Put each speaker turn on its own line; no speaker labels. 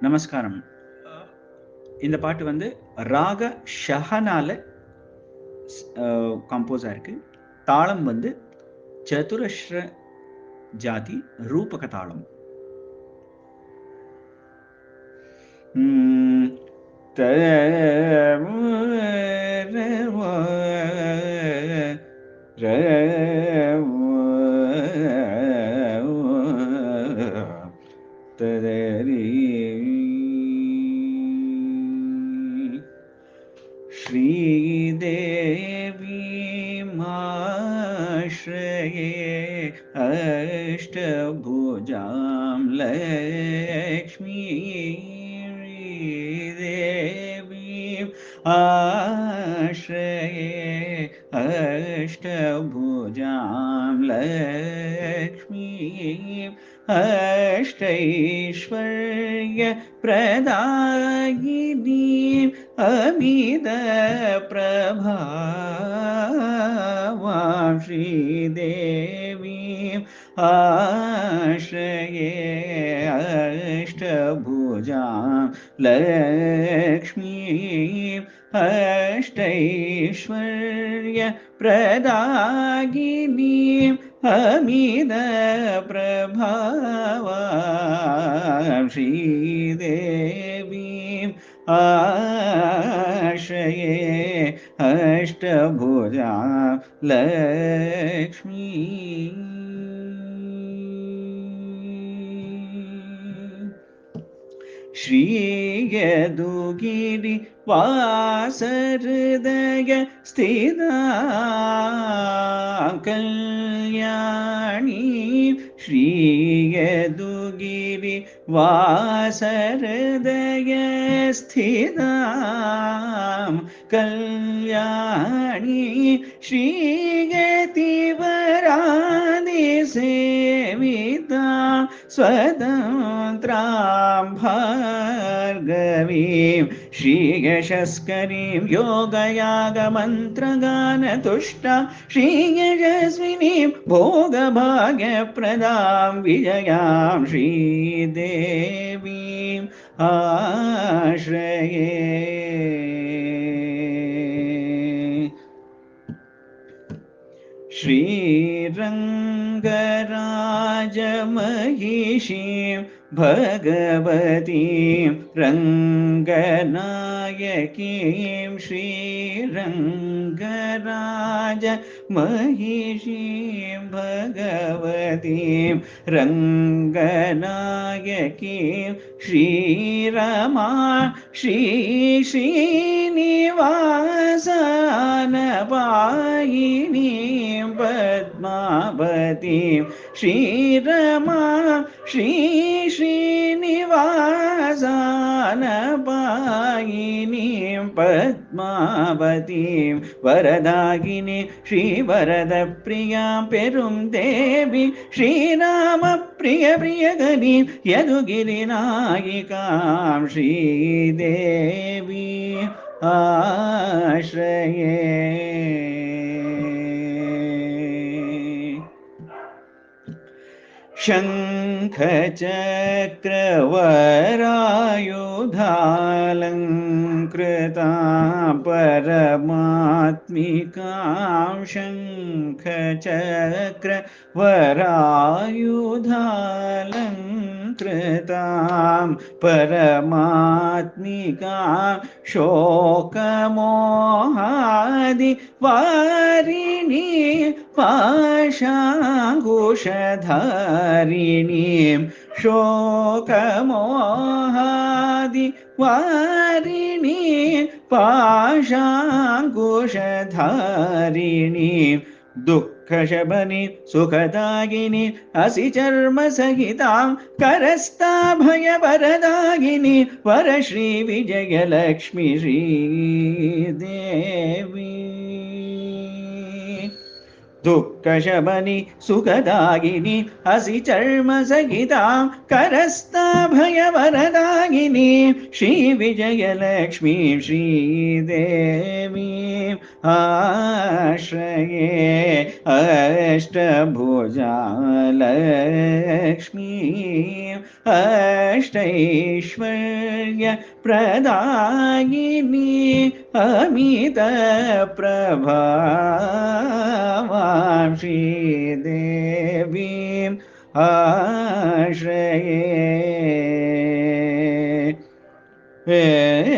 நமஸ்காரம். இந்த பாட்டு வந்து ராக ஷஹனால கம்போஸ் ஆயிருக்கு. தாளம் வந்து சதுரஸ்ர ஜாதி ரூபக தாளம். உம், த- श्रीदेवी माश्रये अष्टभुजां लक्ष्मी देवीम् आश्रये अष्टभुजां लक्ष्मीम् अष्टैश्वर्यप्रदायिनीम् अमितप्रभावां श्रीदेवीम् आश्रये प्रदागिनी लक्ष्मीम् अष्टैश्वर्यप्रदायिनीम् श्रीदेवी श्रीदेवीम् आश्रये अष्टभुजा लक्ष्मी। श्रीयदुगिरि वासहृदय स्थिता कल्याणी श्रीयदुगिरि वासहृदय स्थितां कल्याणी श्रीगतिवरादिसेविता स्वतन्त्रां भार्गवीं श्रीयशस्करीं योगयागमन्त्रगानतुष्टा श्रीयशस्विनीं भोगभाग्यप्रदां विजयां श्रीदेवीम् आश्रये। श्रीरङ्गराजमहिषीं भगवतीं रङ्गनायकीं श्रीरङ्गराजमहिषीं भगवतीं रङ्गनायकीं श्रीरमा श्रीश्रीनिवासानपायिनीं पद्मावतीं। श्रीरमा श्रीश्रीनिवासानपायिनीं पद्मावतीं। वरदागिनी, श्रीवरदप्रियाँ पेरुं देवी श्रीराम प्रिय प्रिय श्रीरामप्रियप्रियगणीं यदुगिरिनायिकां श्रीदेवी। आश्रये शङ्खचक्रवरायुधालङ्कृता परमात्मिकां शङ्खचक्रवरायुधालङ्कृतां परमात्मिकां शोकमोहादि वारिणी पाशाङ्कुशधारिणीं शोकमोहादि वारिणी पाशाङ्कुशधारिणीं दुःखशबनि सुखदागिनि असि चर्मसहितां करस्ताभयवरदागिनि वरश्रीविजयलक्ष्मि श्रीदेवी। दुःखशमनि सुखदायिनि असि चर्मसहितां करस्ताभयवरदायिनि श्रीविजयलक्ष्मी श्रीदेवी आश्रये अष्टभुजालक्ष्मी अमित अमितप्रभावां देवीम् आश्रये।